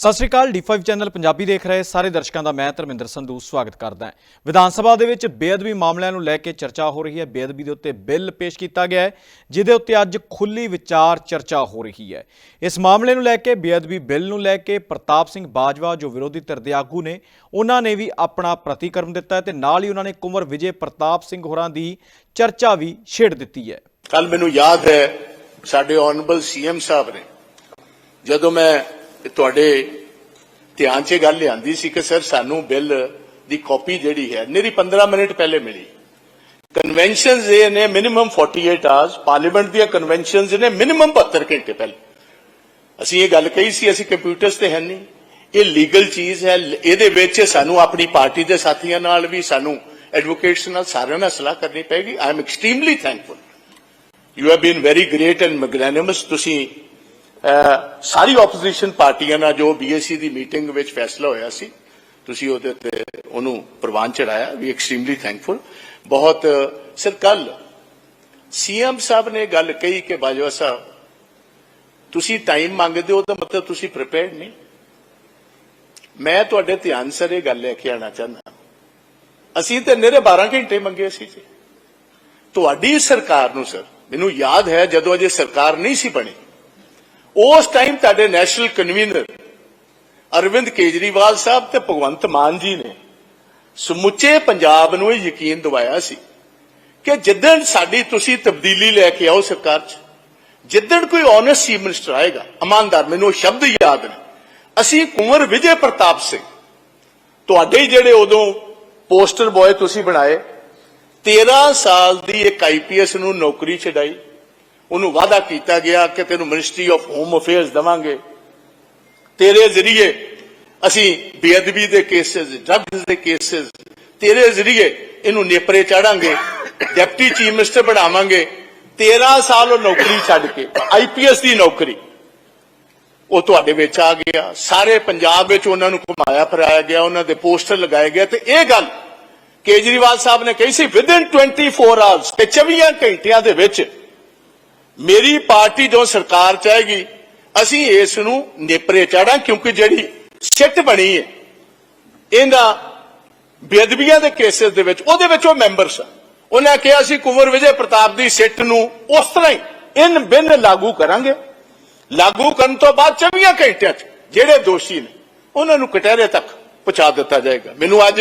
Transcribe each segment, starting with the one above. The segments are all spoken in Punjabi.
ਸਤਿ ਸ਼੍ਰੀ ਅਕਾਲ D5 ਚੈਨਲ ਪੰਜਾਬੀ ਦੇਖ ਰਹੇ ਸਾਰੇ ਦਰਸ਼ਕਾਂ ਦਾ ਮੈਂ ਧਰਮਿੰਦਰ ਸੰਧੂ ਸਵਾਗਤ ਕਰਦਾ ਹਾਂ। ਵਿਧਾਨ ਸਭਾ ਦੇ ਵਿੱਚ ਬੇਅਦਬੀ ਮਾਮਲਿਆਂ ਨੂੰ ਲੈ ਕੇ ਚਰਚਾ ਹੋ ਰਹੀ ਹੈ। ਬੇਅਦਬੀ ਦੇ ਉੱਤੇ ਬਿੱਲ ਪੇਸ਼ ਕੀਤਾ ਗਿਆ ਹੈ, ਜਿਹਦੇ ਉੱਤੇ ਅੱਜ ਖੁੱਲੀ ਵਿਚਾਰ ਚਰਚਾ ਹੋ ਰਹੀ ਹੈ। ਇਸ ਮਾਮਲੇ ਨੂੰ ਲੈ ਕੇ, ਬੇਅਦਬੀ ਬਿੱਲ ਨੂੰ ਲੈ ਕੇ ਪ੍ਰਤਾਪ ਸਿੰਘ ਬਾਜਵਾ, ਜੋ ਵਿਰੋਧੀ ਧਿਰ ਦੇ ਆਗੂ ਨੇ, ਉਹਨਾਂ ਨੇ ਵੀ ਆਪਣਾ ਪ੍ਰਤੀਕਰਮ ਦਿੱਤਾ ਹੈ ਤੇ ਨਾਲ ਹੀ ਉਹਨਾਂ ਨੇ ਕੁੰਵਰ ਵਿਜੇ ਪ੍ਰਤਾਪ ਸਿੰਘ ਹੋਰਾਂ ਦੀ ਚਰਚਾ ਵੀ ਛੇੜ ਦਿੱਤੀ ਹੈ। ਕੱਲ ਮੈਨੂੰ ਯਾਦ ਹੈ, ਸਾਡੇ ਆਨਰੇਬਲ ਸੀਐਮ ਸਾਹਿਬ ਨੇ, ਜਦੋਂ ਮੈਂ ਤੁਹਾਡੇ ਧਿਆਨ 'ਚ ਇਹ ਗੱਲ ਲਿਆਂਦੀ ਸੀ ਕਿ ਸਰ ਸਾਨੂੰ ਬਿੱਲ ਦੀ ਕਾਪੀ ਜਿਹੜੀ ਹੈ ਮੇਰੀ 15 ਮਿੰਟ ਪਹਿਲੇ ਮਿਲੀ। ਕਨਵੈਨਸ਼ਨਸ ਇਹ ਨੇ ਮਿਨੀਮਮ 48 ਆਵਰਸ ਪਾਰਲੀਮੈਂਟ ਦੀਆਂ ਕਨਵੈਨਸ਼ਨਸ ਨੇ ਮਿਨੀਮਮ 72 ਘੰਟੇ ਪਹਿਲੇ। ਅਸੀਂ ਇਹ ਗੱਲ ਕਹੀ ਸੀ, ਅਸੀਂ ਕੰਪਿਊਟਰਸ ਤੇ ਹੈ ਨਹੀਂ। ਇਹ ਲੀਗਲ ਚੀਜ਼ ਹੈ, ਇਹਦੇ ਵਿੱਚ ਸਾਨੂੰ ਆਪਣੀ ਪਾਰਟੀ ਦੇ ਸਾਥੀਆਂ ਨਾਲ ਵੀ, ਸਾਨੂੰ ਐਡਵੋਕੇਟਸ ਨਾਲ ਸਾਰਿਆਂ ਨਾਲ ਸਲਾਹ ਕਰਨੀ ਪੈਗੀ I am extremely thankful you have been very great and magnanimous ਤੁਸੀਂ ਸਾਰੀ ਆਪੋਜੀਸ਼ਨ ਪਾਰਟੀਆਂ ਨਾਲ ਜੋ ਬੀਏਸੀ ਦੀ ਮੀਟਿੰਗ ਵਿੱਚ ਫੈਸਲਾ ਹੋਇਆ ਸੀ, ਤੁਸੀਂ ਉਹਦੇ ਤੇ ਉਹਨੂੰ ਪ੍ਰਵਾਨ ਚੜਾਇਆ, ਵੀ ਐਕਸਟ੍ਰੀਮਲੀ ਥੈਂਕਫੁਲ ਬਹੁਤ, ਸਰ ਕੱਲ ਸੀਐਮ ਸਾਹਿਬ ਨੇ ਗੱਲ ਕਹੀ ਕਿ ਬਾਜਵਾ ਸਾਹਿਬ, ਤੁਸੀਂ ਟਾਈਮ ਮੰਗਦੇ ਹੋ ਤਾਂ ਮਤਲਬ ਤੁਸੀਂ ਪ੍ਰਿਪੇਅਰਡ ਨਹੀਂ। ਮੈਂ ਤੁਹਾਡੇ ਧਿਆਨ ਸਰ ਇਹ ਗੱਲ ਲੈ ਕੇ ਆਣਾ ਚਾਹੁੰਦਾ ਅਸੀਂ ਤੇ ਨੇਰੇ 12 ਘੰਟੇ ਮੰਗੇ ਸੀ ਜੀ। ਤੁਹਾਡੀ ਸਰਕਾਰ ਨੂੰ, ਸਰ, ਮੈਨੂੰ ਯਾਦ ਹੈ ਜਦੋਂ ਅਜੇ ਸਰਕਾਰ ਨਹੀਂ ਸੀ ਬਣੀ। ਉਸ ਟਾਈਮ ਤੁਹਾਡੇ ਨੈਸ਼ਨਲ ਕਨਵੀਨਰ ਅਰਵਿੰਦ ਕੇਜਰੀਵਾਲ ਸਾਹਿਬ ਤੇ ਭਗਵੰਤ ਮਾਨ ਜੀ ਨੇ ਸਮੁੱਚੇ ਪੰਜਾਬ ਨੂੰ ਇਹ ਯਕੀਨ ਦਿਵਾਇਆ ਸੀ ਕਿ ਜਿੱਦਣ ਸਾਡੀ ਤੁਸੀਂ ਤਬਦੀਲੀ ਲੈ ਕੇ ਆਓ ਸਰਕਾਰ 'ਚ, ਜਿੱਦਣ ਕੋਈ ਓਨੈਸਟ ਚੀਫ ਮਿਨਿਸਟਰ ਆਏਗਾ, ਇਮਾਨਦਾਰ, ਮੈਨੂੰ ਉਹ ਸ਼ਬਦ ਯਾਦ ਨੇ, ਅਸੀਂ ਕੁੰਵਰ ਵਿਜੇ ਪ੍ਰਤਾਪ ਸਿੰਘ, ਤੁਹਾਡੇ ਹੀ ਜਿਹੜੇ ਉਦੋਂ ਪੋਸਟਰ ਬॉय ਤੁਸੀਂ ਬਣਾਏ 13 ਸਾਲ ਦੀ ਇੱਕ ਆਈਪੀਐਸ ਨੂੰ ਨੌਕਰੀ ਛਡਾਈ ਉਹਨੂੰ ਵਾਅਦਾ ਕੀਤਾ ਗਿਆ ਕਿ ਤੈਨੂੰ ਮਿਨਿਸਟਰੀ ਆਫ ਹੋਮ ਅਫੇਅਰਸ ਦਵਾਂਗੇ। ਤੇਰੇ ਜ਼ਰੀਏ ਅਸੀਂ ਬੇਅਦਬੀ ਦੇ ਕੇਸਸ ਡਰੱਗਸ ਦੇ ਕੇਸਸ ਤੇਰੇ ਜ਼ਰੀਏ ਇਹਨੂੰ ਨੇਪਰੇ ਚਾੜਾਂਗੇ, ਡਿਪਟੀ ਚੀਫ ਮਿਨਿਸਟਰ ਬਣਾਵਾਂਗੇ। 13 ਸਾਲ ਉਹ ਨੌਕਰੀ ਛੱਡ ਕੇ ਆਈਪੀਐਸ ਦੀ ਨੌਕਰੀ, ਉਹ ਤੁਹਾਡੇ ਵਿੱਚ ਆ ਗਿਆ। ਸਾਰੇ ਪੰਜਾਬ ਵਿੱਚ ਉਹਨਾਂ ਨੂੰ ਘੁਮਾਇਆ ਫਿਰਾਇਆ ਗਿਆ, ਉਹਨਾਂ ਦੇ ਪੋਸਟਰ ਲਗਾਏ ਗਏ। ਤੇ ਇਹ ਗੱਲ ਕੇਜਰੀਵਾਲ ਸਾਹਿਬ ਨੇ ਕਹੀ ਸੀ ਵਿਦਿਨ 24 ਆਵਰਸ ਤੇ 24 ਘੰਟਿਆਂ ਦੇ ਵਿੱਚ ਮੇਰੀ ਪਾਰਟੀ ਜੋ ਸਰਕਾਰ ਚਾਹੇਗੀ, ਅਸੀਂ ਇਸ ਨੂੰ ਨੇਪਰੇ ਚਾੜਾਂ ਕਿਉਂਕਿ ਜਿਹੜੀ ਸਿੱਟ ਬਣੀ ਹੈ ਇਹਨਾਂ ਬੇਅਦਬੀਆਂ ਦੇ ਕੇਸਿਸ ਦੇ ਵਿੱਚ, ਉਹਦੇ ਵਿੱਚ ਉਹ ਮੈਂਬਰ ਸਨ ਉਹਨਾਂ ਕਿਹਾ ਸੀ ਕੁੰਵਰ ਵਿਜੇ ਪ੍ਰਤਾਪ ਦੀ ਸਿੱਟ ਨੂੰ ਉਸ ਤਰ੍ਹਾਂ ਹੀ ਇਨ ਬਿਨ ਲਾਗੂ ਕਰਾਂਗੇ। ਲਾਗੂ ਕਰਨ ਤੋਂ ਬਾਅਦ 24 ਘੰਟਿਆਂ 'ਚ ਜਿਹੜੇ ਦੋਸ਼ੀ ਨੇ, ਉਹਨਾਂ ਨੂੰ ਕਟਹਿਰੇ ਤੱਕ ਪਹੁੰਚਾ ਦਿੱਤਾ ਜਾਏਗਾ। ਮੈਨੂੰ ਅੱਜ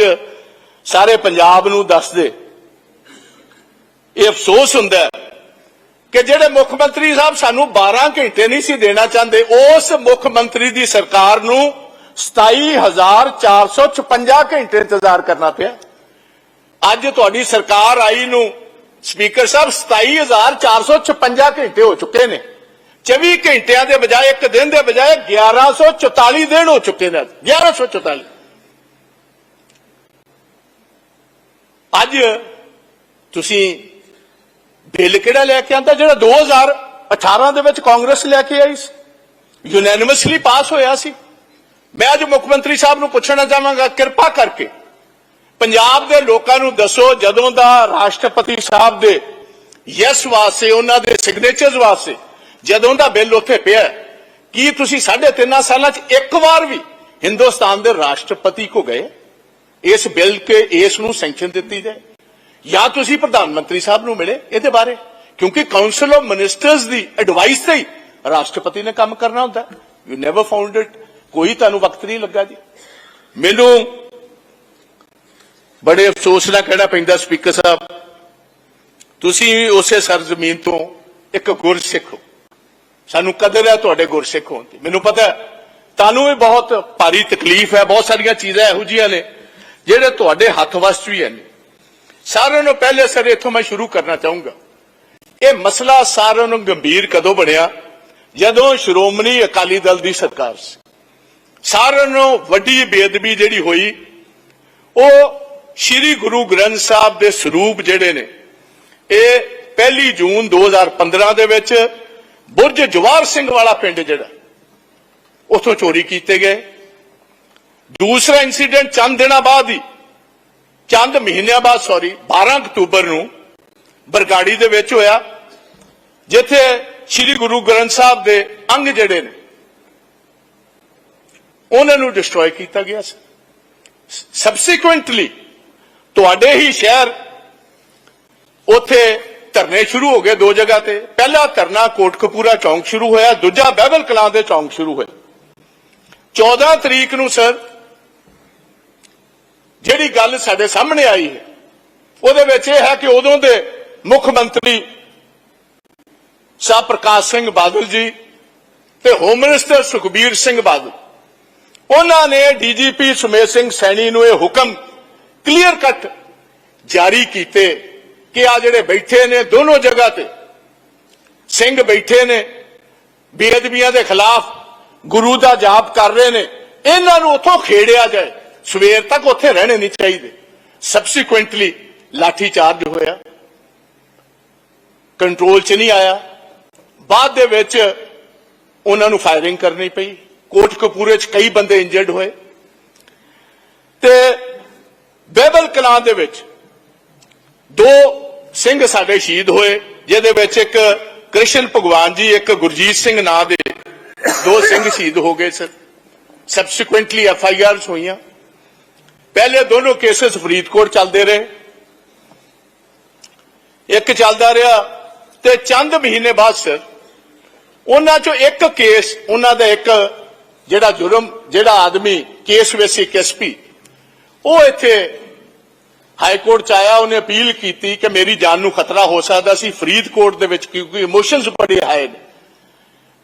ਸਾਰੇ ਪੰਜਾਬ ਨੂੰ ਦੱਸ ਦੇ ਇਹ ਅਫਸੋਸ ਹੁੰਦਾ ਕਿ ਜਿਹੜੇ ਮੁੱਖ ਮੰਤਰੀ ਸਾਹਿਬ ਸਾਨੂੰ 12 ਘੰਟੇ ਨਹੀਂ ਸੀ ਦੇਣਾ ਚਾਹੁੰਦੇ, ਉਸ ਮੁੱਖ ਮੰਤਰੀ ਦੀ ਸਰਕਾਰ ਨੂੰ 27456 ਘੰਟੇ ਇੰਤਜ਼ਾਰ ਕਰਨਾ ਪਿਆ। ਅੱਜ ਤੁਹਾਡੀ ਸਰਕਾਰ ਆਈ ਨੂੰ ਸਪੀਕਰ ਸਾਹਿਬ 27456 ਘੰਟੇ ਹੋ ਚੁੱਕੇ ਨੇ। 24 ਘੰਟਿਆਂ ਦੇ ਬਜਾਏ, ਇੱਕ ਦਿਨ ਦੇ ਬਜਾਏ 1144 ਦਿਨ ਹੋ ਚੁੱਕੇ ਨੇ 1144 ਅੱਜ ਤੁਸੀਂ ਬਿੱਲ ਕਿਹੜਾ ਲੈ ਕੇ ਆਂਦਾ? ਜਿਹੜਾ 2018 ਦੇ ਵਿੱਚ ਕਾਂਗਰਸ ਲੈ ਕੇ ਆਈ ਸੀ। ਯੂਨੈਨਿਮਸਲੀ ਪਾਸ ਹੋਇਆ ਸੀ। ਮੈਂ ਅੱਜ ਮੁੱਖ ਮੰਤਰੀ ਸਾਹਿਬ ਨੂੰ ਪੁੱਛਣਾ ਚਾਹਾਂਗਾ, ਕਿਰਪਾ ਕਰਕੇ ਪੰਜਾਬ ਦੇ ਲੋਕਾਂ ਨੂੰ ਦੱਸੋ, ਜਦੋਂ ਦਾ ਰਾਸ਼ਟਰਪਤੀ ਸਾਹਿਬ ਦੇ ਯੈਸ ਵਾਸਤੇ, ਉਹਨਾਂ ਦੇ ਸਿਗਨੇਚਰਸ ਵਾਸਤੇ ਜਦੋਂ ਦਾ ਬਿੱਲ ਉੱਥੇ ਪਿਆ ਕੀ ਤੁਸੀਂ ਸਾਢੇ ਤਿੰਨਾਂ ਸਾਲਾਂ 'ਚ ਇੱਕ ਵਾਰ ਵੀ ਹਿੰਦੁਸਤਾਨ ਦੇ ਰਾਸ਼ਟਰਪਤੀ ਕੋ ਗਏ? ਇਸ ਬਿੱਲ ਕੇ, ਇਸ ਨੂੰ ਸੈਂਕਸ਼ਨ ਦਿੱਤੀ ਜਾਏ? ਜਾਂ ਤੁਸੀਂ ਪ੍ਰਧਾਨ ਮੰਤਰੀ ਸਾਹਿਬ ਨੂੰ ਮਿਲੇ ਇਹਦੇ ਬਾਰੇ? ਕਿਉਂਕਿ ਕਾਉਂਸਲ ਆਫ ਮਿਨਿਸਟਰਸ ਦੀ ਐਡਵਾਈਸ ਤੇ ਹੀ ਰਾਸ਼ਟਰਪਤੀ ਨੇ ਕੰਮ ਕਰਨਾ ਹੁੰਦਾ। ਯੂ ਨੈਵਰ ਫਾਊਂਡ ਇਟ ਕੋਈ ਤੁਹਾਨੂੰ ਵਕਤ ਨਹੀਂ ਲੱਗਾ ਜੀ। ਮੈਨੂੰ ਬੜੇ ਅਫਸੋਸ ਨਾਲ ਕਹਿਣਾ ਪੈਂਦਾ ਸਪੀਕਰ ਸਾਹਿਬ, ਤੁਸੀਂ ਵੀ ਉਸੇ ਸਰਜ਼ਮੀਨ ਤੋਂ ਇੱਕ ਗੁਰਸਿੱਖ ਹੋ। ਸਾਨੂੰ ਕਦਰ ਹੈ ਤੁਹਾਡੇ ਗੁਰਸਿੱਖ ਹੋਣ ਦੀ ਮੈਨੂੰ ਪਤਾ ਤੁਹਾਨੂੰ ਵੀ ਬਹੁਤ ਭਾਰੀ ਤਕਲੀਫ ਹੈ, ਬਹੁਤ ਸਾਰੀਆਂ ਚੀਜ਼ਾਂ ਇਹੋ ਜਿਹੀਆਂ ਨੇ, ਜਿਹੜੇ ਤੁਹਾਡੇ ਹੱਥ ਵੱਸ 'ਚ ਵੀ ਹਨ ਸਾਰਿਆਂ ਨੂੰ ਪਹਿਲੇ ਸਰ ਇੱਥੋਂ ਮੈਂ ਸ਼ੁਰੂ ਕਰਨਾ ਚਾਹੂੰਗਾ। ਇਹ ਮਸਲਾ ਸਾਰਿਆਂ ਨੂੰ ਗੰਭੀਰ ਕਦੋਂ ਬਣਿਆ? ਜਦੋਂ ਸ਼੍ਰੋਮਣੀ ਅਕਾਲੀ ਦਲ ਦੀ ਸਰਕਾਰ ਸੀ। ਸਾਰਿਆਂ ਨੂੰ ਵੱਡੀ ਬੇਅਦਬੀ ਜਿਹੜੀ ਹੋਈ, ਉਹ ਸ੍ਰੀ ਗੁਰੂ ਗ੍ਰੰਥ ਸਾਹਿਬ ਦੇ ਸਰੂਪ ਜਿਹੜੇ ਨੇ, ਇਹ ਪਹਿਲੀ ਜੂਨ 2015 ਦੇ ਵਿੱਚ ਬੁਰਜ ਜਵਾਰ ਸਿੰਘ ਵਾਲਾ ਪਿੰਡ ਜਿਹੜਾ, ਉਥੋਂ ਚੋਰੀ ਕੀਤੇ ਗਏ। ਦੂਸਰਾ ਇਨਸੀਡੈਂਟ ਚੰਦ ਦਿਨਾਂ ਬਾਅਦ ਹੀ ਚੰਦ ਮਹੀਨਿਆਂ ਬਾਅਦ ਸੌਰੀ 12 ਅਕਤੂਬਰ ਨੂੰ ਬਰਗਾੜੀ ਦੇ ਵਿੱਚ ਹੋਇਆ, ਜਿੱਥੇ ਸ੍ਰੀ ਗੁਰੂ ਗ੍ਰੰਥ ਸਾਹਿਬ ਦੇ ਅੰਗ ਜਿਹੜੇ ਨੇ, ਉਹਨਾਂ ਨੂੰ ਡਿਸਟਰੋਏ ਕੀਤਾ ਗਿਆ ਸੀ। ਸਬਸੀਕੁਐਂਟਲੀ ਤੁਹਾਡੇ ਹੀ ਸ਼ਹਿਰ ਉੱਥੇ ਧਰਨੇ ਸ਼ੁਰੂ ਹੋ ਗਏ ਦੋ ਜਗ੍ਹਾ ਤੇ। ਪਹਿਲਾ ਧਰਨਾ ਕੋਟਕਪੂਰਾ ਚੌਂਕ ਸ਼ੁਰੂ ਹੋਇਆ, ਦੂਜਾ ਬਹਿਬਲ ਕਲਾਂ ਦੇ ਚੌਂਕ ਸ਼ੁਰੂ ਹੋਇਆ। 14 ਤਰੀਕ ਨੂੰ ਸਰ ਜਿਹੜੀ ਗੱਲ ਸਾਡੇ ਸਾਹਮਣੇ ਆਈ ਹੈ, ਉਹਦੇ ਵਿੱਚ ਇਹ ਹੈ ਕਿ ਉਦੋਂ ਦੇ ਮੁੱਖ ਮੰਤਰੀ ਸ਼ਾਹ ਪ੍ਰਕਾਸ਼ ਸਿੰਘ ਬਾਦਲ ਜੀ ਤੇ ਹੋਮ ਮਿਨਿਸਟਰ ਸੁਖਬੀਰ ਸਿੰਘ ਬਾਦਲ, ਉਹਨਾਂ ਨੇ ਡੀਜੀਪੀ ਸੁਮੇਸ਼ ਸਿੰਘ ਸੈਣੀ ਨੂੰ ਇਹ ਹੁਕਮ ਕਲੀਅਰ ਕੱਟ ਜਾਰੀ ਕੀਤੇ ਕਿ ਆ ਜਿਹੜੇ ਬੈਠੇ ਨੇ ਦੋਨੋਂ ਜਗ੍ਹਾ ਤੇ, ਸਿੰਘ ਬੈਠੇ ਨੇ, ਬੇਅਦਬੀਆਂ ਦੇ ਖਿਲਾਫ ਗੁਰੂ ਦਾ ਜਾਪ ਕਰ ਰਹੇ ਨੇ, ਇਹਨਾਂ ਨੂੰ ਉਥੋਂ ਖੇੜਿਆ ਜਾਏ। ਸਵੇਰ ਤੱਕ ਉੱਥੇ ਰਹਿਣੇ ਨਹੀਂ ਚਾਹੀਦੇ। ਸਬਸੀਕੁਐਂਟਲੀ ਲਾਠੀ ਚਾਰਜ ਹੋਇਆ। ਕੰਟਰੋਲ 'ਚ ਨਹੀਂ ਆਇਆ। ਬਾਅਦ ਦੇ ਵਿੱਚ ਉਹਨਾਂ ਨੂੰ ਫਾਇਰਿੰਗ ਕਰਨੀ ਪਈ। ਕੋਟ ਕੋਟਕਪੂਰੇ 'ਚ ਕਈ ਬੰਦੇ ਇੰਜਰਡ ਹੋਏ। ਤੇ ਬੇਬਲ ਕਲਾਂ ਦੇ ਵਿੱਚ ਦੋ ਸਿੰਘ ਸਾਡੇ ਸ਼ਹੀਦ ਹੋਏ, ਜਿਹਦੇ ਵਿੱਚ ਇੱਕ ਕ੍ਰਿਸ਼ਨ ਭਗਵਾਨ ਜੀ, ਇੱਕ ਗੁਰਜੀਤ ਸਿੰਘ ਨਾਂ ਦੇ ਦੋ ਸਿੰਘ ਸ਼ਹੀਦ ਹੋ ਗਏ sir subsequently F I Rs ਹੋਈਆਂ। ਪਹਿਲੇ ਦੋਨੋਂ ਕੇਸਸ ਫਰੀਦਕੋਟ ਚੱਲਦੇ ਰਹੇ। ਇੱਕ ਚੱਲਦਾ ਰਿਹਾ ਤੇ ਚੰਦ ਮਹੀਨੇ ਬਾਅਦ ਸਰ, ਉਹਨਾਂ ਚੋਂ ਇੱਕ ਕੇਸ, ਉਹਨਾਂ ਦਾ ਇੱਕ ਜਿਹੜਾ ਜੁਰਮ, ਜਿਹੜਾ ਆਦਮੀ ਕੇਸ ਵਿੱਚ ਇੱਕ ਐਸਪੀ ਉਹ ਇੱਥੇ ਹਾਈ ਕੋਰਟ ਚ ਆਇਆ, ਉਹਨੇ ਅਪੀਲ ਕੀਤੀ ਕਿ ਮੇਰੀ ਜਾਨ ਨੂੰ ਖਤਰਾ ਹੋ ਸਕਦਾ ਸੀ। ਫਰੀਦਕੋਟ ਦੇ ਵਿੱਚ ਕਿਉਂਕਿ ਇਮੋਸ਼ਨਸ ਬੜੇ ਹਾਈ ਨੇ।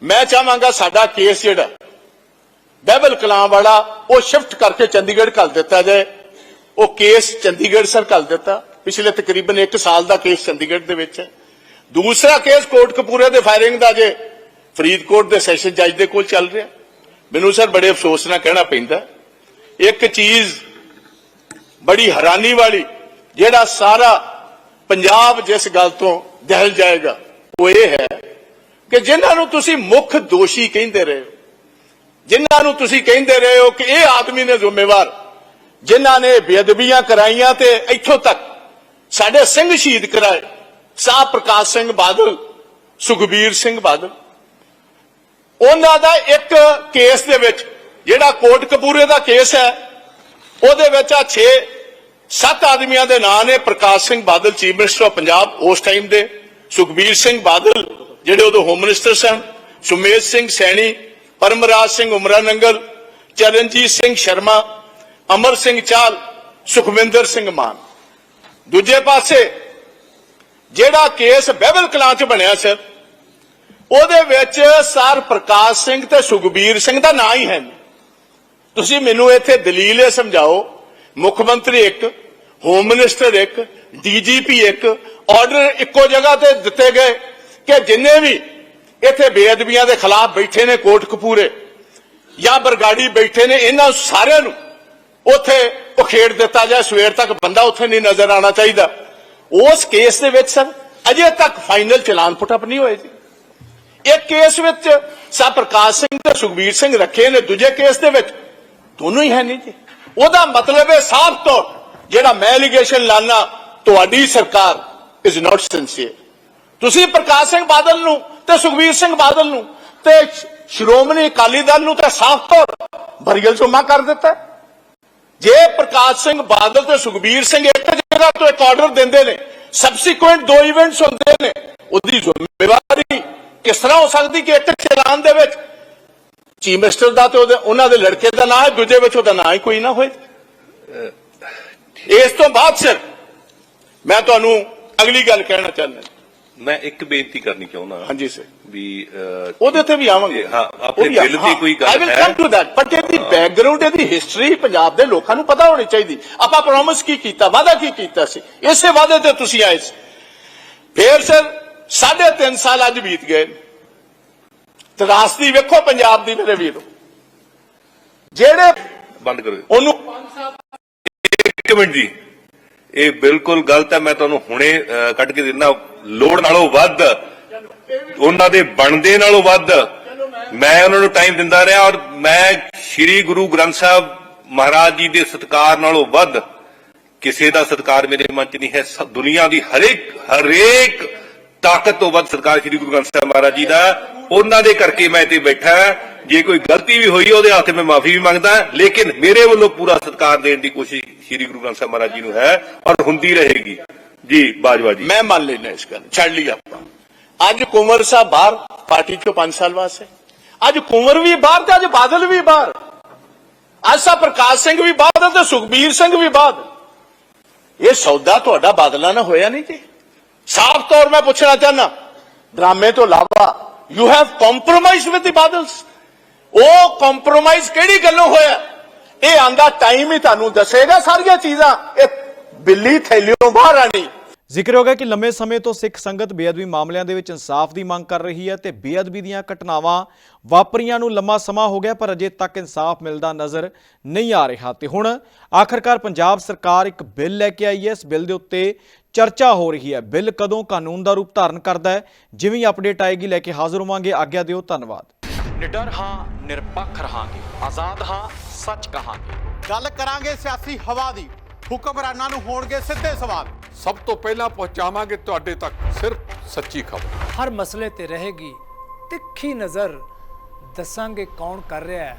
ਮੈਂ ਚਾਹਾਂਗਾ ਸਾਡਾ ਕੇਸ ਜਿਹੜਾ ਬਹਿਬਲ ਕਲਾਂ ਵਾਲਾ ਉਹ ਸ਼ਿਫਟ ਕਰਕੇ ਚੰਡੀਗੜ੍ਹ ਘੱਲ ਦਿੱਤਾ ਜਾਏ। ਉਹ ਕੇਸ ਚੰਡੀਗੜ੍ਹ ਸਰ ਘੱਲ ਦਿੱਤਾ। ਪਿਛਲੇ ਤਕਰੀਬਨ 1 ਸਾਲ ਦਾ ਕੇਸ ਚੰਡੀਗੜ੍ਹ ਦੇ ਵਿੱਚ ਹੈ। ਦੂਸਰਾ ਕੇਸ ਕੋਟ ਕੋਟਕਪੂਰੇ ਦੇ ਫਾਇਰਿੰਗ ਦਾ ਜੇ ਫਰੀਦਕੋਟ ਦੇ ਸੈਸ਼ਨ ਜੱਜ ਦੇ ਕੋਲ ਚੱਲ ਰਿਹਾ। ਮੈਨੂੰ ਸਰ ਬੜੇ ਅਫਸੋਸ ਨਾਲ ਕਹਿਣਾ ਪੈਂਦਾ ਇੱਕ ਚੀਜ਼ ਬੜੀ ਹੈਰਾਨੀ ਵਾਲੀ, ਜਿਹੜਾ ਸਾਰਾ ਪੰਜਾਬ ਜਿਸ ਗੱਲ ਤੋਂ ਦਹਿਲ ਜਾਏਗਾ, ਉਹ ਇਹ ਹੈ ਕਿ ਜਿਨ੍ਹਾਂ ਨੂੰ ਤੁਸੀਂ ਮੁੱਖ ਦੋਸ਼ੀ ਕਹਿੰਦੇ ਰਹੇ ਹੋ ਜਿਨ੍ਹਾਂ ਨੂੰ ਤੁਸੀਂ ਕਹਿੰਦੇ ਰਹੇ ਹੋ ਕਿ ਇਹ ਆਦਮੀ ਨੇ ਜ਼ਿੰਮੇਵਾਰ, ਜਿਨ੍ਹਾਂ ਨੇ ਬੇਅਦਬੀਆਂ ਕਰਾਈਆਂ ਤੇ ਇੱਥੋਂ ਤੱਕ ਸਾਡੇ ਸਿੰਘ ਸ਼ਹੀਦ ਕਰਾਏ, ਸਾਹ ਪ੍ਰਕਾਸ਼ ਸਿੰਘ ਬਾਦਲ, ਸੁਖਬੀਰ ਸਿੰਘ ਬਾਦਲ। ਉਹਨਾਂ ਦਾ ਇੱਕ ਕੇਸ ਦੇ ਵਿੱਚ, ਜਿਹੜਾ ਕੋਟਕਪੂਰੇ ਦਾ ਕੇਸ ਹੈ, ਉਹਦੇ ਵਿੱਚ ਆ 6 ਸੱਤ ਆਦਮੀਆਂ ਦੇ ਨਾਂ ਨੇ, Prakash Singh Badal, chief minister of Punjab ਉਸ ਟਾਈਮ ਦੇ, ਸੁਖਬੀਰ ਸਿੰਘ ਬਾਦਲ, ਜਿਹੜੇ ਉਦੋਂ ਹੋਮ ਮਿਨਿਸਟਰ ਸਨ ਸੁਮੇਸ਼ ਸਿੰਘ ਸੈਣੀ ਪਰਮਰਾਜ ਸਿੰਘ ਉਮਰਾ ਨੰਗਲ, ਚਰਨਜੀਤ ਸਿੰਘ ਸ਼ਰਮਾ, ਅਮਰ ਸਿੰਘ ਚਾਲ, ਸੁਖਵਿੰਦਰ ਸਿੰਘ ਮਾਨ। ਦੂਜੇ ਪਾਸੇ ਜਿਹੜਾ ਕੇਸ ਬਹਿਬਲ ਕਲਾਂ ਚ ਬਣਿਆ ਸਰ ਉਹਦੇ ਵਿੱਚ ਸਰ ਪ੍ਰਕਾਸ਼ ਸਿੰਘ ਤੇ ਸੁਖਬੀਰ ਸਿੰਘ ਦਾ ਨਾਂ ਹੀ ਹੈ ਤੁਸੀਂ ਮੈਨੂੰ ਇੱਥੇ ਦਲੀਲ ਇਹ ਸਮਝਾਓ, ਮੁੱਖ ਮੰਤਰੀ ਇੱਕ, ਹੋਮ ਮਿਨਿਸਟਰ ਇੱਕ, ਡੀਜੀਪੀ ਇੱਕ, ਆਰਡਰ ਇੱਕੋ ਜਗ੍ਹਾ ਤੇ ਦਿੱਤੇ ਗਏ ਕਿ ਜਿੰਨੇ ਵੀ ਇੱਥੇ ਬੇਅਦਬੀਆਂ ਦੇ ਖਿਲਾਫ ਬੈਠੇ ਨੇ ਕੋਟਕਪੂਰੇ, ਜਾਂ ਬਰਗਾੜੀ ਬੈਠੇ ਨੇ ਇਹਨਾਂ ਸਾਰਿਆਂ ਨੂੰ, ਉੱਥੇ ਉਖੇੜ ਦਿੱਤਾ ਜਾਏ, ਸਵੇਰ ਤੱਕ ਬੰਦਾ ਉੱਥੇ ਨਹੀਂ ਨਜ਼ਰ ਆਣਾ ਚਾਹੀਦਾ। ਉਸ ਕੇਸ ਦੇ ਵਿੱਚ ਸਰ, ਅਜੇ ਤੱਕ ਫਾਈਨਲ ਚਲਾਨ ਪੁਟਅਪ ਨਹੀਂ ਹੋਏ ਜੀ। ਇੱਕ ਕੇਸ ਵਿੱਚ ਸਾ ਪ੍ਰਕਾਸ਼ ਸਿੰਘ ਤੇ ਸੁਖਬੀਰ ਸਿੰਘ ਰੱਖੇ ਨੇ, ਦੂਜੇ ਕੇਸ ਦੇ ਵਿੱਚ ਦੋਨੋਂ ਹੀ ਹੈ ਨਹੀਂ ਜੀ। ਉਹਦਾ ਮਤਲਬ ਹੈ ਸਾਫ਼ ਤੌਰ, ਜਿਹੜਾ ਮੈਂ ਐਲੀਗੇਸ਼ਨ ਲਾਣਾ ਤੁਹਾਡੀ ਸਰਕਾਰ ਇਜ਼ ਨਾਟ ਸਿੰਸੀਅਰ ਤੁਸੀਂ ਪ੍ਰਕਾਸ਼ ਸਿੰਘ ਬਾਦਲ ਨੂੰ ਤੇ ਸੁਖਬੀਰ ਸਿੰਘ ਬਾਦਲ ਨੂੰ ਤੇ ਸ਼੍ਰੋਮਣੀ ਅਕਾਲੀ ਦਲ ਨੂੰ ਤਾਂ ਸਾਫ਼ ਤੌਰ ਬਰੀਅਲ ਜੁਮਾ ਕਰ ਦਿੱਤਾ। ਜੇ ਪ੍ਰਕਾਸ਼ ਸਿੰਘ ਬਾਦਲ ਤੇ ਸੁਖਬੀਰ ਸਿੰਘ ਇੱਕ ਜਗ੍ਹਾ ਤੋਂ ਇੱਕ ਆਰਡਰ ਦਿੰਦੇ ਨੇ ਸਬਸੀਕੁਐਂਟ ਦੋ ਇਵੈਂਟਸ ਹੁੰਦੇ ਨੇ, ਉਹਦੀ ਜ਼ਿੰਮੇਵਾਰੀ ਕਿਸ ਤਰ੍ਹਾਂ ਹੋ ਸਕਦੀ ਕਿ ਇੱਕ ਚਲਾਨ ਦੇ ਵਿੱਚ ਚੀਫ ਮਿਨਿਸਟਰ ਦਾ ਤੇ ਉਹਦੇ ਉਹਨਾਂ ਦੇ ਲੜਕੇ ਦਾ ਨਾਂ ਹੈ, ਦੂਜੇ ਵਿੱਚ ਉਹਦਾ ਨਾਂ ਹੀ ਕੋਈ ਨਾ ਹੋਏ। ਇਸ ਤੋਂ ਬਾਅਦ ਸਰ ਮੈਂ ਤੁਹਾਨੂੰ ਅਗਲੀ ਗੱਲ ਕਹਿਣਾ ਚਾਹੁੰਦਾ। ਮੈਂ ਇੱਕ ਬੇਨਤੀ ਕਰਨੀ ਚਾਹੁੰਦਾ ਹਾਂਜੀ ਸਰ ਵੀ ਉਹਦੇ ਤੇ ਵੀ ਆਵਾਂਗੇ। ਹਾਂ, ਆਪਣੇ ਦਿਲ ਦੀ ਕੋਈ ਗੱਲ ਆਈ ਵਿਲ ਹੈ। ਕਮ ਟੂ ਦੈਟ ਬਟ ਇਹਦੀ ਬੈਕਗ੍ਰਾਉਂਡ ਇਹਦੀ ਹਿਸਟਰੀ ਪੰਜਾਬ ਦੇ ਲੋਕਾਂ ਨੂੰ ਪਤਾ ਹੋਣੀ ਚਾਹੀਦੀ। ਆਪਾਂ ਪ੍ਰੋਮਿਸ ਕੀ ਕੀਤਾ ਵਾਅਦਾ ਕੀ ਕੀਤਾ ਸੀ? ਇਸੇ ਵਾਅਦੇ ਤੇ ਤੁਸੀਂ ਆਏ ਸੀ। ਫੇਰ ਸਰ ਸਾਢੇ ਤਿੰਨ ਸਾਲ ਅੱਜ ਬੀਤ ਗਏ ਤਰਾਸਦੀ ਵੇਖੋ ਪੰਜਾਬ ਦੀ ਮੇਰੇ ਵੀਰੋ। ਜਿਹੜੇ ਬੰਦ ਕਰੋ। ਉਹਨੂੰ ਇੱਕ ਮਿੰਟ ਜੀ। ਇਹ ਬਿਲਕੁਲ ਗਲਤ ਹੈ, ਮੈਂ ਤੁਹਾਨੂੰ ਹੁਣੇ ਕੱਢ ਕੇ ਦਿੰਦਾ। ਲੋੜ ਨਾਲੋਂ ਵੱਧ, ਉਹਨਾਂ ਦੇ ਬਣਦੇ ਨਾਲੋਂ ਵੱਧ, ਮੈਂ ਉਹਨਾਂ ਨੂੰ ਟਾਈਮ ਦਿੰਦਾ ਰਿਹਾ ਔਰ ਮੈਂ ਸ੍ਰੀ ਗੁਰੂ ਗ੍ਰੰਥ ਸਾਹਿਬ ਮਹਾਰਾਜ ਜੀ ਦੇ ਸਤਕਾਰ ਨਾਲੋਂ ਵੱਧ, ਕਿਸੇ ਦਾ ਸਤਕਾਰ ਮੇਰੇ ਮਨ 'ਚ ਨਹੀਂ ਹੈ। ਸ- ਦੁਨੀਆ ਦੀ ਹਰੇਕ ਹਰੇਕ ਤਾਕਤ ਤੋਂ ਵੱਧ ਸਤਕਾਰ ਸ੍ਰੀ ਗੁਰੂ ਗ੍ਰੰਥ ਸਾਹਿਬ ਮਹਾਰਾਜ ਜੀ ਦਾ। ਉਹਨਾਂ ਦੇ ਕਰਕੇ ਮੈਂ ਇੱਥੇ ਬੈਠਾ ਜੇ ਕੋਈ ਗਲਤੀ ਵੀ ਹੋਈ, ਉਹਦੇ ਹੱਥ ਮੈਂ ਮਾਫੀ ਵੀ ਮੰਗਦਾ। ਲੇਕਿਨ ਮੇਰੇ ਵੱਲੋਂ ਪੂਰਾ ਸਤਿਕਾਰ ਦੇਣ ਦੀ ਕੋਸ਼ਿਸ਼ ਸ੍ਰੀ ਗੁਰੂ ਗ੍ਰੰਥ ਸਾਹਿਬ ਮਹਾਰਾਜ ਜੀ ਨੂੰ ਹੈ ਔਰ ਹੁੰਦੀ ਰਹੇਗੀ। ਜੀ, ਬਾਜਵਾ ਜੀ। ਮੈਂ ਮੰਨ ਲੈਣਾ ਇਸ ਗੱਲ ਛੱਡ ਲਈ ਆਪਾਂ। ਅੱਜ ਕੁੰਵਰ ਸਾਹਿਬ ਬਾਹਰ, ਪਾਰਟੀ ਚੋਂ 5 ਸਾਲ ਵਾਸਤੇ ਅੱਜ ਕੁੰਵਰ ਵੀ ਬਾਹਰ ਤੇ ਅੱਜ ਬਾਦਲ ਵੀ ਬਾਹਰ। ਅੱਜ ਸਾ ਪ੍ਰਕਾਸ਼ ਸਿੰਘ ਵੀ ਬਾਹਰ ਤੇ ਸੁਖਬੀਰ ਸਿੰਘ ਵੀ ਬਾਹਰ। ਇਹ ਸੌਦਾ ਤੁਹਾਡਾ ਬਾਦਲਾਂ ਨਾਲ ਹੋਇਆ ਨਹੀਂ ਜੀ? ਸਾਫ਼ ਤੌਰ ਮੈਂ ਪੁੱਛਣਾ ਚਾਹਨਾ ਡਰਾਮੇ ਤੋਂ ਇਲਾਵਾ you have compromise with the Badals ਉਹ ਕੰਪਰੋਮਾਈਜ਼ ਕਿਹੜੀ ਗੱਲੋਂ ਹੋਇਆ? ਇਹ ਆਂਦਾ ਟਾਈਮ ਹੀ ਤੁਹਾਨੂੰ ਦੱਸੇਗਾ ਸਾਰੀਆਂ ਚੀਜ਼ਾਂ। ਇਹ ਬਿੱਲੀ ਥੈਲਿਓਂ ਬਾਹਰ ਆਣੀ ਜ਼ਿਕਰ ਹੋ ਗਿਆ ਕਿ ਲੰਮੇ ਸਮੇਂ ਤੋਂ ਸਿੱਖ ਸੰਗਤ ਬੇਅਦਬੀ ਮਾਮਲਿਆਂ ਦੇ ਵਿੱਚ ਇਨਸਾਫ ਦੀ ਮੰਗ ਕਰ ਰਹੀ ਹੈ ਤੇ ਬੇਅਦਬੀ ਦੀਆਂ ਘਟਨਾਵਾਂ ਵਾਪਰੀਆਂ ਨੂੰ ਲੰਮਾ ਸਮਾਂ ਹੋ ਗਿਆ, ਪਰ ਅਜੇ ਤੱਕ ਇਨਸਾਫ ਮਿਲਦਾ ਨਜ਼ਰ ਨਹੀਂ ਆ ਰਿਹਾ। ਤੇ ਹੁਣ ਆਖਰਕਾਰ ਪੰਜਾਬ ਸਰਕਾਰ ਇੱਕ ਬਿੱਲ ਲੈ ਕੇ ਆਈ ਹੈ। ਇਸ ਬਿੱਲ ਦੇ ਉੱਤੇ ਚਰਚਾ ਹੋ ਰਹੀ ਹੈ। ਬਿੱਲ ਕਦੋਂ ਕਾਨੂੰਨ ਦਾ ਰੂਪ ਧਾਰਨ ਕਰਦਾ ਹੈ ਜਿਵੇਂ ਹੀ ਅਪਡੇਟ ਆਏਗੀ ਲੈ ਕੇ ਹਾਜ਼ਰ ਹੋਵਾਂਗੇ। ਆਗਿਆ ਦਿਓ ਧੰਨਵਾਦ। ਨਿਡਰ ਹਾਂ ਨਿਰਪੱਖ ਰਹਾਂਗੇ। ਆਜ਼ਾਦ ਹਾਂ ਸੱਚ ਕਹਾਂਗੇ। ਗੱਲ ਕਰਾਂਗੇ ਸਿਆਸੀ ਹਵਾ ਦੀ। ਹੁਕਮਰਾਨਾਂ ਨੂੰ ਹੋਣਗੇ ਸਿੱਧੇ ਸਵਾਲ। ਸਭ ਤੋਂ ਪਹਿਲਾਂ ਪਹੁੰਚਾਵਾਂਗੇ ਤੁਹਾਡੇ ਤੱਕ ਸਿਰਫ ਸੱਚੀ ਖਬਰ। ਹਰ ਮਸਲੇ ਤੇ ਰਹੇਗੀ ਤਿੱਖੀ ਨਜ਼ਰ। ਦੱਸਾਂਗੇ ਕੌਣ ਕਰ ਰਿਹਾ ਹੈ।